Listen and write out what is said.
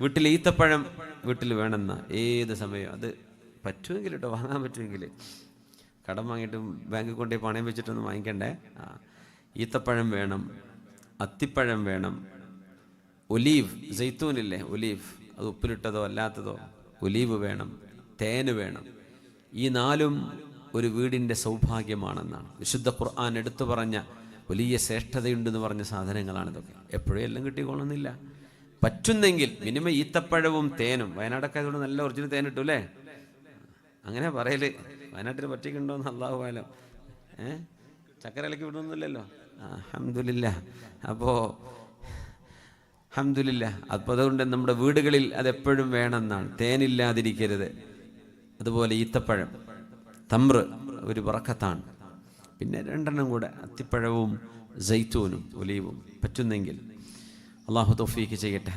വീട്ടിൽ ഈത്തപ്പഴം വീട്ടിൽ വേണമെന്ന? ഏത് സമയം? അത് പറ്റുമെങ്കിൽ കേട്ടോ വാങ്ങാൻ പറ്റുമെങ്കിൽ. കടം വാങ്ങിയിട്ട് ബാങ്കിൽ കൊണ്ടുപോയി പണയം വെച്ചിട്ടൊന്നും വാങ്ങിക്കണ്ടേ? ആ. ഈത്തപ്പഴം വേണം അത്തിപ്പഴം വേണം ഒലീവ് ജെയ്ത്തൂനില്ലേ ഒലീവ്. അത് ഉപ്പിലിട്ടതോ അല്ലാത്തതോ? ഒലീവ് വേണം തേന് വേണം. ഈ നാലും ഒരു വീടിന്റെ സൗഭാഗ്യമാണെന്നാണ്. വിശുദ്ധ ഖുർആൻ എടുത്തു പറഞ്ഞ വലിയ ശ്രേഷ്ഠതയുണ്ടെന്ന് പറഞ്ഞ സാധനങ്ങളാണിതൊക്കെ. എപ്പോഴും എല്ലാം കിട്ടിക്കൊള്ളുന്നില്ല. പറ്റുന്നെങ്കിൽ മിനിമം ഈത്തപ്പഴവും തേനും. വയനാടൊക്കെ അതുകൊണ്ട് നല്ല ഒറിജിനൽ തേൻ കിട്ടും അല്ലേ? അങ്ങനെ പറയൽ. വയനാട്ടിൽ പറ്റിക്കുണ്ടോന്ന് അള്ളാഹു ആലം. ഏ? ചക്കരയിലേക്ക് വിടുന്നില്ലല്ലോ അഹമ്മദില്ല അപ്പോൾ അഹമ്മദില്ല അപ്പോൾ അതുകൊണ്ട് നമ്മുടെ വീടുകളിൽ അതെപ്പോഴും വേണമെന്നാണ്. തേനില്ലാതിരിക്കരുത്. അതുപോലെ ഈത്തപ്പഴം തമ്പ്ര ഒരു വറക്കത്താണ്. പിന്നെ രണ്ടെണ്ണം കൂടെ അത്തിപ്പഴവും ജൈത്തൂനും ഒലീവും. പറ്റുന്നെങ്കിൽ അള്ളാഹു തൊഫീക്ക് ചെയ്യട്ടെ.